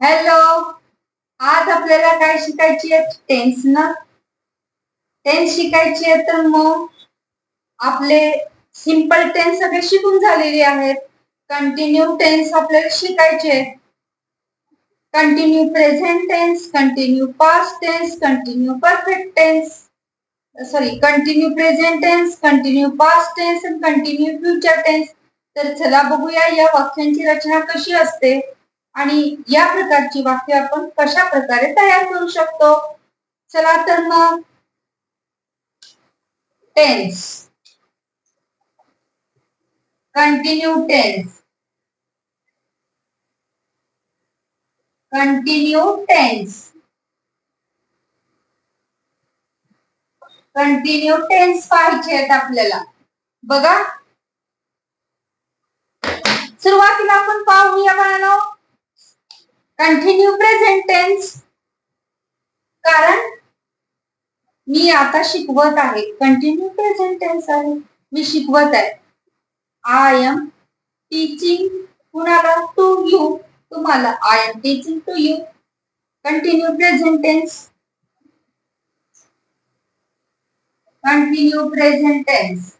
Hello आज आपल्याला काय शिकायची आहे? टेन्स ना? टेन्स शिकायची आहे तर मग आपले सिंपल टेन्स सगळे शिकून झालेले आहेत. कंटिन्यू टेन्स आपल्याला शिकायचे continue present tense continue past tense continue perfect tense sorry continue present tense continue past tense आणि कंटिन्यू फ्युचर टेन्स तर चला बघूया या वाक्यांची रचना कशी असते. आणि या प्रकारची वाक्य आपण कशा प्रकारे तयार करू शकतो? चला तर मग tense continue tense continue tense continue tense पाहिजे आहेत आपल्याला. बघा. सुरुवातीला आपण पाहूया बाळांनो. कंटिन्यू प्रेझेंट टेन्स कारण मी आता शिकवत आहे. कंटिन्यू प्रेझेंट टेन्स आहे. मी शिकवत आहे. आय एम टीचिंग कुणाला? टू यू तुम्हाला I am teaching to you continue present tense continue present tense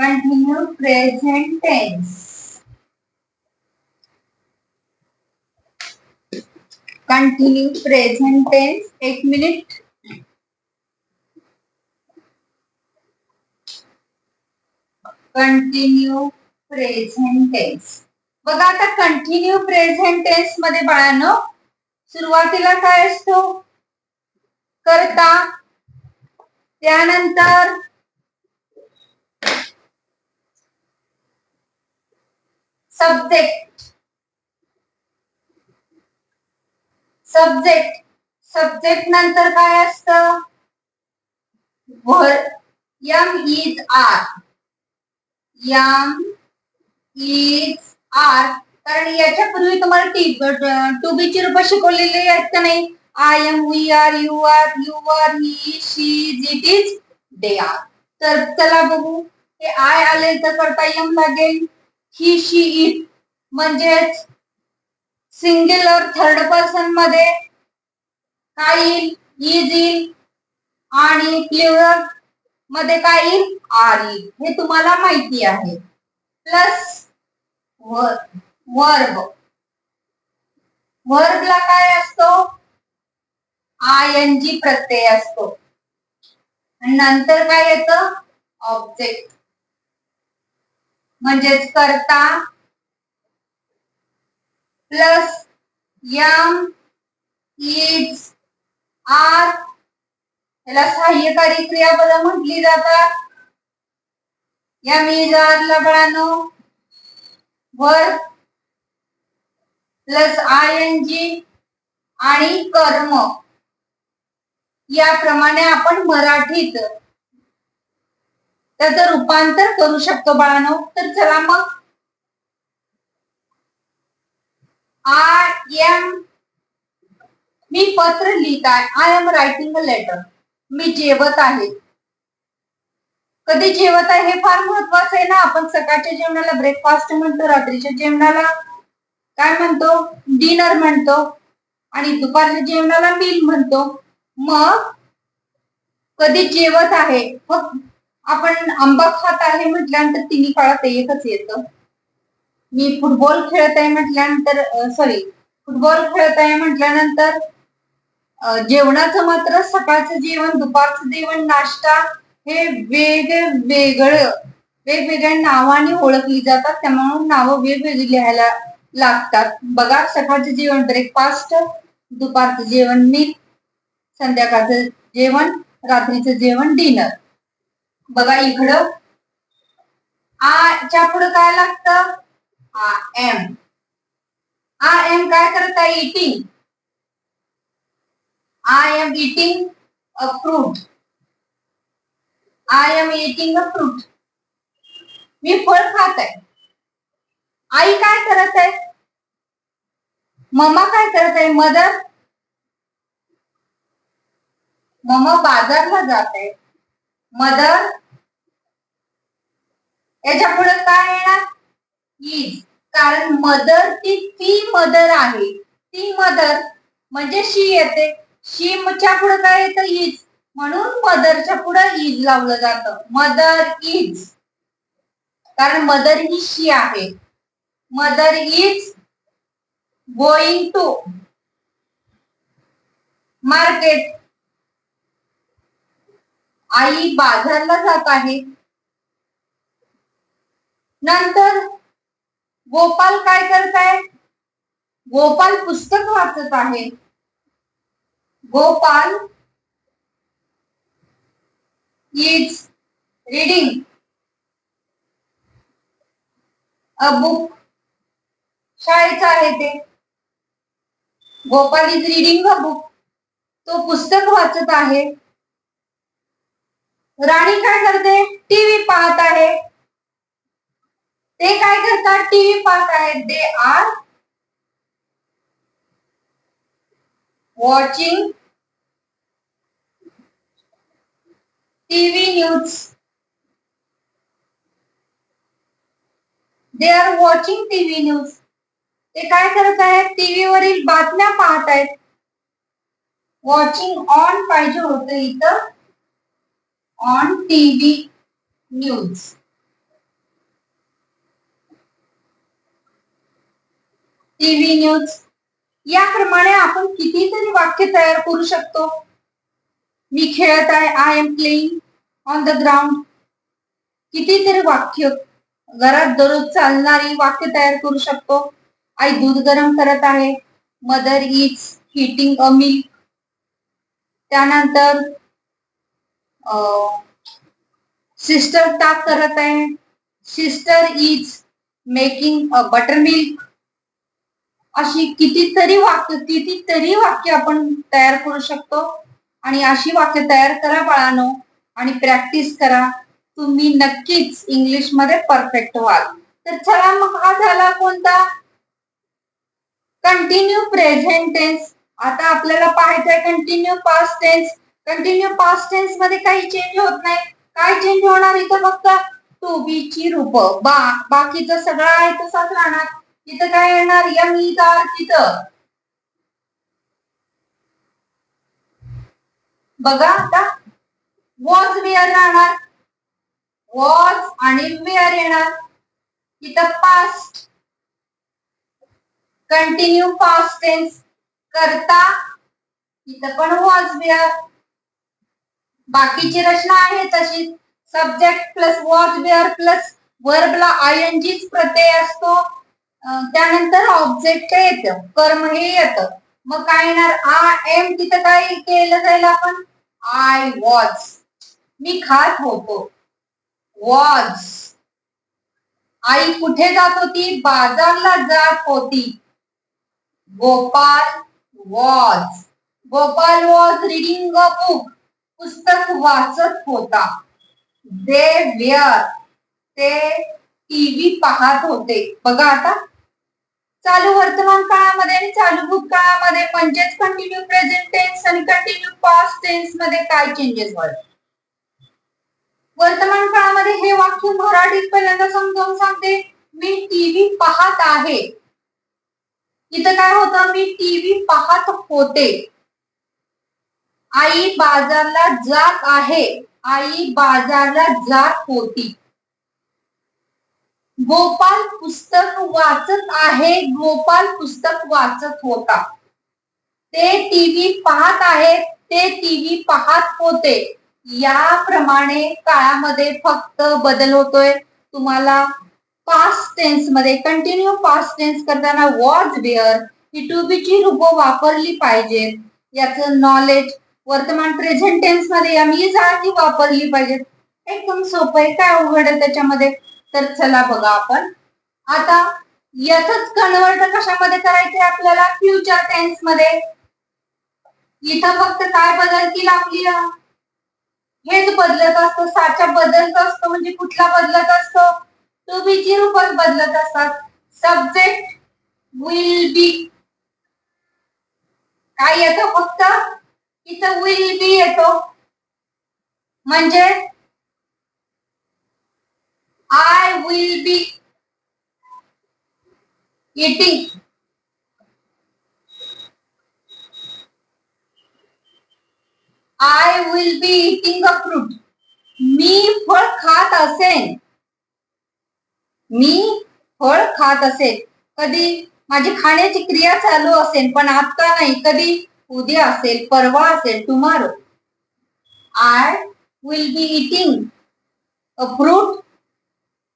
continue present tense. Continue present tense. एक मिनिट कंटिन्यू प्रेझेंट टेन्स बघा आता कंटिन्यू प्रेझेंट टेन्समध्ये बाळांनो सुरुवातीला काय असतो करता त्यानंतर सब्जेक्ट सब्जेक्ट सब्जेक्ट नंतर काय असतं? Am is are am is are कारण याच्यापूर्वी तुम्हाला टी टू बी ची रूप शिकवलेली आहेत का नाही? I am we are you are you are he she it is they are तर चला बघू. हे आय आले तर करता यम लागेल. ही शी इट म्हणजेच सिंग्युलर थर्ड पर्सनमध्ये काय येईल? इज येईल. आणि प्लेअरमध्ये काय येईल? आर येईल. हे तुम्हाला माहिती आहे. प्लस वर्ब वर्बला काय असतो? आय एन जी प्रत्यय असतो. नंतर काय येतं? ऑब्जेक्ट म्हणजेच करता प्लस यम इज आर. याला सहाय्यकारी क्रियापद म्हटली जातात. यम इज आर ला बळानो प्लस आय एन जी आणि कर्म. याप्रमाणे आपण मराठीत त्याचं रूपांतर करू शकतो बाळानो. तर चला मग. आय एम मी पत्र लिहित आहे. I am writing a letter मी जेवत आहे. कधी जेवत आहे हे फार महत्वाचं आहे ना. आपण सकाळच्या जेवणाला ब्रेकफास्ट म्हणतो रात्रीच्या जेवणाला. काय म्हणतो? डिनर म्हणतो. आणि दुपारच्या जेवणाला मील म्हणतो. मग कधी जेवत आहे? मग आपण आंबा खात आहे म्हटल्यानंतर तिन्ही काळात एकच येतं. मी फुटबॉल खेळत आहे म्हटल्यानंतर सॉरी फुटबॉल खेळत आहे म्हटल्यानंतर जेवणाचं मात्र सकाळचं जेवण दुपारचं जेवण नाश्ता हे वेगवेगळं वेगवेगळ्या नावाने ओळखली जातात. त्यामुळे नावं वेगवेगळी लिहायला लागतात. बघा सकाळचं जेवण ब्रेकफास्ट दुपारचं जेवण मील संध्याकाळचं जेवण रात्रीचं जेवण डिनर बघा इकडं. आच्या पुढे काय लागतं? I am. आ एम काय करत आहे eating I am eating a fruit I am eating a fruit मी फळ खात आहे आई काय करत आहे मम्मा काय करत आहे मदर? मम्मा बाजारला जात आहे मदर. याच्यापुढे काय येणार? इज कारण मदर ती ती मदर आहे. ती मदर म्हणजे शी येते. शीच्या पुढे काय येतं? इज म्हणून मदरच्या पुढे इज लावलं जातं. मदर इज कारण मदर ही शी आहे. Mother is going to market आई बाजारला जात आहे. नंतर गोपाल काय करत आहे गोपाल पुस्तक वाचत आहे. Gopal is reading a book शाळेचं आहे ते. Gopal is reading a book तो पुस्तक वाचत आहे. राणी काय करते? टीव्ही पाहत आहे. ते काय करतात? टीव्ही पाहत आहेत. They are watching TV news they are watching TV news ते काय करत आहेत? टीव्ही वरील बातम्या पाहत आहेत. वॉचिंग ऑन पाहिजे होतं इथं. On TV news TV news याप्रमाणे आपण कितीतरी वाक्य तयार करू शकतो. मी खेळत आहे I am playing on the ground कितीतरी वाक्य घरात दररोज चालणारी वाक्य तयार करू शकतो. आई दूध गरम करत आहे. Mother is heating a milk त्यानंतर सिस्टर ताक करत आहे. Sister is making a butter milk अशी कितीतरी वाक्य कितीतरी वाक्य आपण तयार करू शकतो. आणि अशी वाक्य तयार करा बाळानो आणि प्रॅक्टिस करा. तुम्ही नक्कीच इंग्लिशमध्ये परफेक्ट व्हाल. तर चला मग हा झाला कोणता? कंटिन्यू प्रेझेंट टेन्स आता आपल्याला पाहायचंय continue past tense continue past टेन्समध्ये काही चेंज होत नाही. काय चेंज होणार इथं फक्त? टू बी ची रूप. बा बाकीचं सगळं आहे तसाच राहणार. तिथं काय येणार? यम आर तिथं बघा आता. वॉज वेअर राहणार. वॉज आणि वेअर येणार. इथं पास्ट कंटिन्यू पास्ट टेन्स करता. इथं पण वॉज वेअर बाकीची रचना आहे तशी. Subject plus was were plus वर्बला I N जीच प्रत्यय असतो. त्यानंतर ऑब्जेक्ट येत. कर्म हे येत. मग काय येणार? आय एम तिथं काय केलं जाईल आपण? आय वॉज मी खात होतो. वॉज आई कुठे जात होती? बाजारला जात होती. Gopal was Gopal was reading a book पुस्तक वाचत होता. दे वेअर ते टीव्ही पाहत होते. बघा आता. चालू वर्तमान काळामध्ये आणि चालू भूतकाळामध्ये म्हणजेच कंटिन्यू प्रेझेंट टेन्स आणि कंटिन्यू पास्ट टेन्समध्ये काय चेंजेस होईल वर्तमान काळामध्ये हे वाक्य मराठीत पहिल्यांदा समजावून सांगते. मी टीव्ही पाहत आहे. इथं काय होतं? मी टीव्ही पाहत होते. आई बाजारला जात आहे. आई बाजारला जात होती. गोपाल पुस्तक वाचत आहे. गोपाल पुस्तक वाचत होता. ते टीव्ही पाहत आहेत ते टीव्ही पाहत होते. याप्रमाणे काळामध्ये फक्त बदल होतोय. तुम्हाला पास्ट टेन्समध्ये कंटिन्यू पास्ट टेन्स करताना वॉज बिअर ही टू बी ची रूप वापरली पाहिजेत. याचं नॉलेज वर्तमान प्रेझेंट टेन्समध्ये आम्ही जागी वापरली पाहिजेत एकदम सोपं आहे काय अवघड आहे त्याच्यामध्ये? तर चला बघा आपण. आता याच कन्वर्ट कशामध्ये करायचे आपल्याला? फ्युचर टेन्समध्ये. इथं फक्त काय बदलतील आपली? हेच बदलत असतो. साचा बदलत असतो म्हणजे कुठला बदलत असतो? टू बी ची रूपच बदलत असतात. सब्जेक्ट विल बी काय येतं फक्त? इथं विल बी येतो. म्हणजे? I will be eating I will be eating a fruit मी फळ खात असेन. मी फळ खात असेल कधी? माझी खाण्याची क्रिया चालू असेल पण आता नाही. कधी? उद्या असेल परवा असेल tomorrow I will be eating a fruit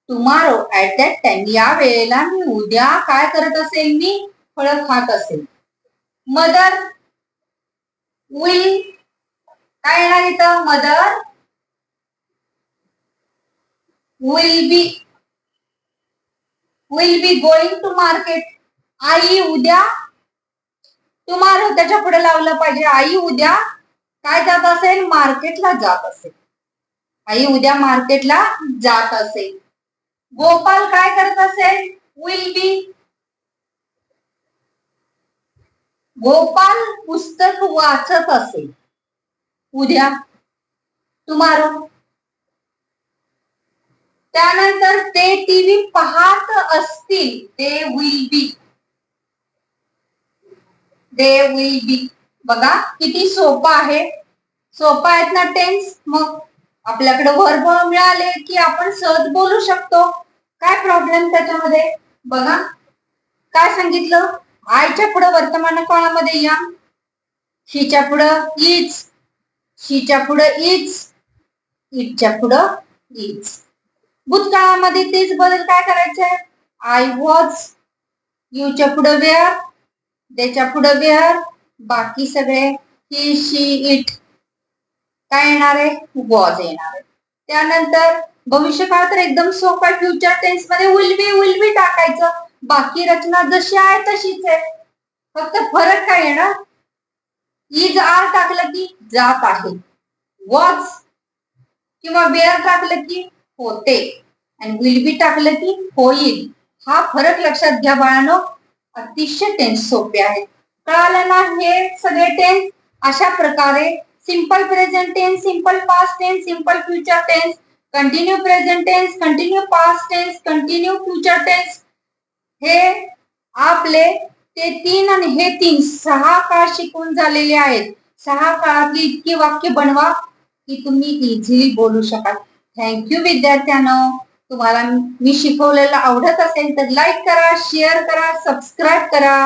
tomorrow at that time या वेळेला मी उद्या काय करत असेल? मी फळ खात असेल. मदर विल काय येणार इथं? Mother will be will be going to market आई उद्या तुम्हाला त्याच्या पुढे लावलं पाहिजे. आई उद्या काय जात असेल? मार्केटला जात असेल. आई उद्या मार्केटला जात असेल. गोपाल काय करत असेल? विल बी गोपाल पुस्तक वाचत असेल. उद्या. तुम्हाला त्यानंतर ते टीव्ही पाहत असतील. ते will be they will be बघा किती सोपं आहे. सोपं आहेत ना टेन्स मग आपल्याकडे वर्ब मिळाले की आपण सहज बोलू शकतो. काय प्रॉब्लेम त्याच्यामध्ये? बघा. काय सांगितलं? आयच्या पुढं वर्तमान काळामध्ये या. शीच्या पुढं इज शीच्या पुढं इज इटच्या पुढं इज भूतकाळामध्ये तेच बदल काय करायचे? आय वॉज यूच्या पुढं वेअर त्याच्या पुढं वेअर बाकी सगळे ही शी इट. काय येणार आहे? वॉज येणार आहे. त्यानंतर भविष्यकाळ तर एकदम सोपा फ्युचर टेन्समध्ये उलवी उलवी टाकायचं. बाकी रचना जशी आहे तशीच आहे. फक्त फरक काय येणार? इज आर टाकलं की जात आहे. वॉज किंवा वेअर टाकलं की होते. आणि विल बी टाकलं की होईल. हा फरक लक्षात घ्या बाळानो. अतिशय टेन्स सोपे आहेत कळालं ना हे सगळे टेन्स अशा प्रकारे simple present tense simple past tense simple future tense continue present tense continue past tense continue future tense हे आपले ते तीन आणि हे तीन सहा काळ शिकून झालेले आहेत. सहा काळातली इतकी वाक्य बनवा की तुम्ही इझिली बोलू शकाल. थँक्यू विद्यार्थ्यांनो. तुम्हाला मी शिकवलेलं आवडत असेल तर लाईक करा शेअर करा सबस्क्राईब करा.